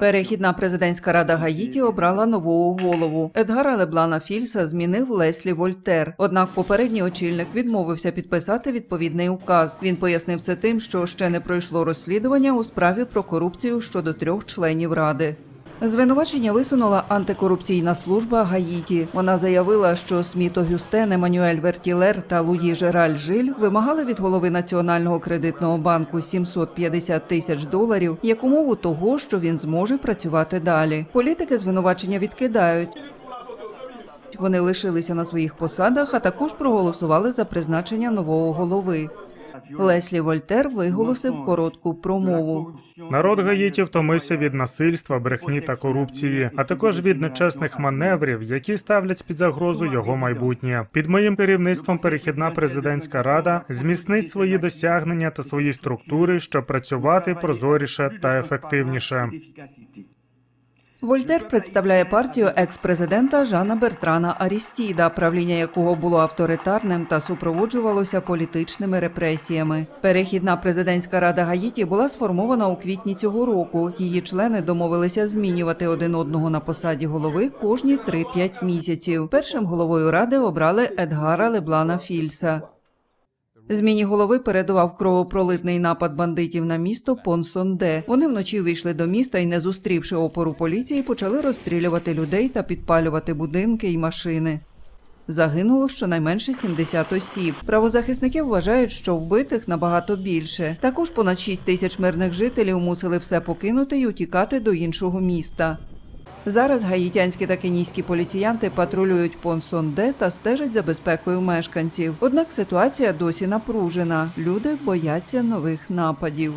Перехідна президентська рада Гаїті обрала нового голову. Едгара Леблана Фільса змінив Леслі Вольтер. Однак попередній очільник відмовився підписати відповідний указ. Він пояснив це тим, що ще не пройшло розслідування у справі про корупцію щодо трьох членів ради. Звинувачення висунула антикорупційна служба Гаїті. Вона заявила, що Сміто Гюстен, Еммануель Вертілер та Луї Жераль Жиль вимагали від голови Національного кредитного банку 750 тисяч доларів як умову того, що він зможе працювати далі. Політики звинувачення відкидають. Вони лишилися на своїх посадах, а також проголосували за призначення нового голови. Леслі Вольтер виголосив коротку промову. Народ Гаїті втомився від насильства, брехні та корупції, а також від нечесних маневрів, які ставлять під загрозу його майбутнє. Під моїм керівництвом перехідна президентська рада зміцнить свої досягнення та свої структури, щоб працювати прозоріше та ефективніше. Вольтер представляє партію екс-президента Жана Бертрана Арістіда, правління якого було авторитарним та супроводжувалося політичними репресіями. Перехідна президентська рада Гаїті була сформована у квітні цього року. Її члени домовилися змінювати один одного на посаді голови кожні 3-5 місяців. Першим головою ради обрали Едгара Леблана Фільса. Зміні голови передував кровопролитний напад бандитів на місто Понсонде. Вони вночі вийшли до міста і, не зустрівши опору поліції, почали розстрілювати людей та підпалювати будинки і машини. Загинуло щонайменше 70 осіб. Правозахисники вважають, що вбитих набагато більше. Також понад 6 тисяч мирних жителів мусили все покинути і утікати до іншого міста. Зараз гаїтянські та кенійські поліціянти патрулюють Понсонде та стежать за безпекою мешканців. Однак ситуація досі напружена. Люди бояться нових нападів.